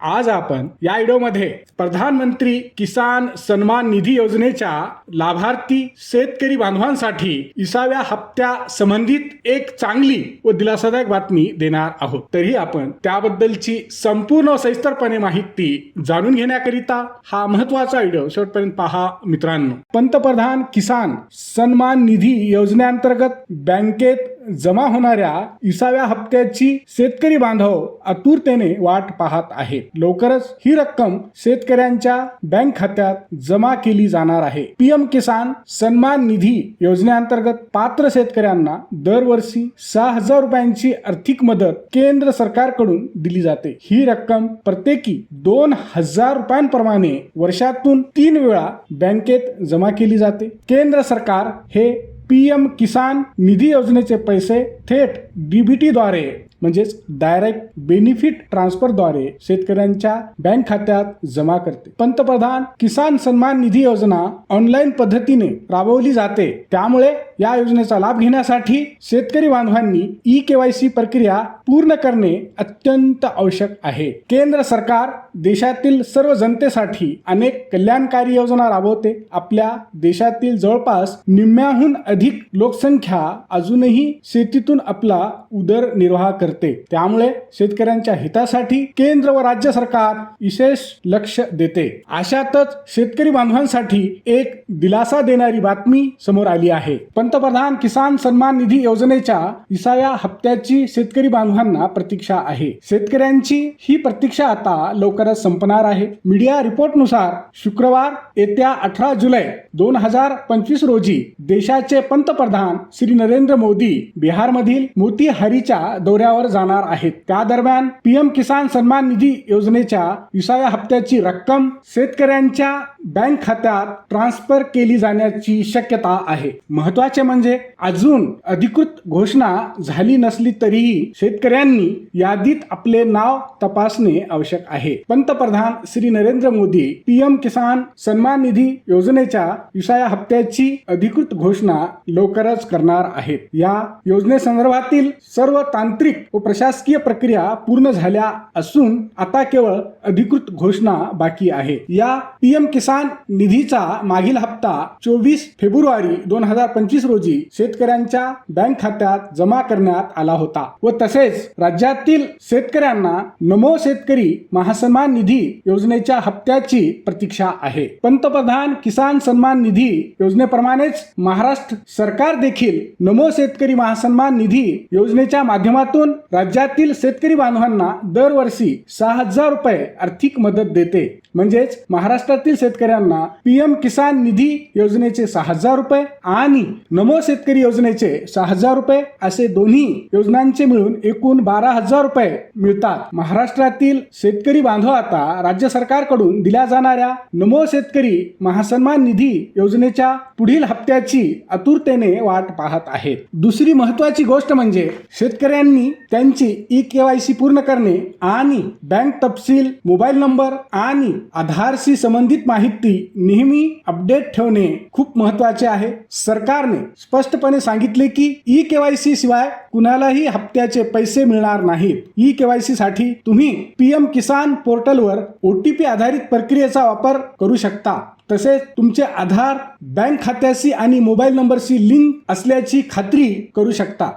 आज आपण या व्हिडिओमध्ये प्रधानमंत्री किसान सन्मान निधी योजनेच्या लाभार्थी शेतकरी बांधवांसाठी इसाव्या हप्त्या संबंधित एक चांगली व दिलासादायक बातमी देणार आहोत. तरी आपण त्याबद्दलची संपूर्ण सविस्तरपणे माहिती जाणून घेण्याकरिता हा महत्त्वाचा व्हिडिओ शेवटपर्यंत पहा मित्रांनो. पंतप्रधान किसान सन्मान निधी योजनेअंतर्गत बँकेत जमा होणाऱ्या इसाव्या हप्त्याची शेतकरी बांधव आतुरतेने वाट पाहत आहेत. लवकरच ही रक्कम शेतकऱ्यांच्या बँक खात्यात जमा केली जाणार आहे. पीएम किसान सन्मान निधी योजनेअंतर्गत पात्र शेतकऱ्यांना दरवर्षी सहा हजार रुपयांची आर्थिक मदत केंद्र सरकारकडून दिली जाते. ही रक्कम प्रत्येकी दोन हजार रुपयांप्रमाणे वर्षातून तीन वेळा बँकेत जमा केली जाते. केंद्र सरकार हे पीएम किसान निधी योजनेचे पैसे थेट डीबीटीद्वारे म्हणजेच डायरेक्ट बेनिफिट ट्रान्सफरद्वारे शेतकऱ्यांच्या बँक खात्यात जमा करते. पंतप्रधान किसान सन्मान निधी योजना ऑनलाईन पद्धतीने राबवली जाते. त्यामुळे या योजनेचा लाभ घेण्यासाठी शेतकरी बांधवांनी ई केवायसी प्रक्रिया पूर्ण करणे अत्यंत आवश्यक आहे. केंद्र सरकार देशातील सर्व जनतेसाठी अनेक कल्याणकारी योजना राबवते. आपल्या देशातील जवळपास निम्म्याहून अधिक लोकसंख्या अजूनही शेतीतून आपला उदरनिर्वाह करते त्यामुळे शेतकऱ्यांच्या हितासाठी केंद्र व राज्य सरकार विशेष लक्ष देते. अशातच शेतकरी बांधवांसाठी एक दिलासा देणारी बातमी समोर आली आहे. पंतप्रधान किसान सन्मान निधी योजनेच्या विसाव्या हप्त्याची शेतकरी बांधवांना प्रतीक्षा आहे. शेतकऱ्यांची ही प्रतीक्षा आता लवकरच संपणार आहे. मीडिया रिपोर्टनुसार शुक्रवार येत्या अठरा जुलै दोन हजार पंचवीस रोजी देशाचे पंतप्रधान श्री नरेंद्र मोदी बिहारमधील मोतीहारीच्या दौऱ्यावर जाणार आहेत. त्या दरम्यान पीएम किसान सन्मान निधी योजनेच्या विसाव्या हप्त्याची रक्कम शेतकऱ्यांच्या बँक खात्यात ट्रान्सफर केली जाण्याची शक्यता आहे. महत्त्वाचे म्हणजे अजून अधिकृत घोषणा झाली नसली तरीही शेतकऱ्यांनी यादीत आपले नाव तपासणे आवश्यक आहे. पंतप्रधान श्री नरेंद्र मोदी पीएम किसान सन्मान निधी योजनेच्या विसाव्या हप्त्याची अधिकृत घोषणा लवकरच करणार आहेत. या योजनेसंदर्भातील सर्व तांत्रिक व प्रशासकीय प्रक्रिया पूर्ण झाल्या असून आता केवळ अधिकृत घोषणा बाकी आहे. या पीएम किसान निधीचा मागील हप्ता चोवीस फेब्रुवारी दोन हजार पंचवीस रोजी शेतकऱ्यांच्या बँक खात्यात जमा करण्यात आला होता व तसेच राज्यातील शेतकऱ्यांना नमो शेतकरी महासन्मान निधी योजनेच्या हप्त्याची प्रतीक्षा आहे. पंतप्रधान किसान सन्मान निधी योजनेप्रमाणेच महाराष्ट्र सरकार देखील नमो शेतकरी महासन्मान निधी योजनेच्या माध्यमातून राज्यातील शेतकरी बांधवांना दरवर्षी सहा हजार रुपये आर्थिक मदत देते. म्हणजेच महाराष्ट्रातील शेतकऱ्यांना पीएम किसान निधी योजनेचे सहा हजार रुपये आणि नमो शेतकरी योजनेचे सहा हजार रुपये असे दोन्ही योजनांचे मिळून एकूण बारा हजार रुपये मिळतात. महाराष्ट्रातील शेतकरी बांधव आता राज्य सरकारकडून दिल्या जाणाऱ्या नमो शेतकरी महासन्मान निधी योजनेच्या पुढील हप्त्याची आतुरतेने वाट पाहत आहेत. दुसरी महत्वाची गोष्ट म्हणजे शेतकऱ्यांनी त्यांची ई केवायसी पूर्ण करणे आणि बँक तपशील मोबाईल नंबर आणि आधारशी संबंधित माहिती नेहमी अपडेट ठेवणे खूप महत्त्वाचे आहे. सरकारने स्पष्टपणे सांगितले की ई केवायसी शिवाय कुणालाही हप्त्याचे पैसे मिळणार नाहीत. ई केवायसी साठी तुम्ही पीएम किसान पोर्टलवर ओटीपी आधारित प्रक्रियेचा वापर करू शकता. तसेच तुमचे आधार बँक खात्याशी आणि मोबाईल नंबरशी लिंक असल्याची खात्री करू शकता.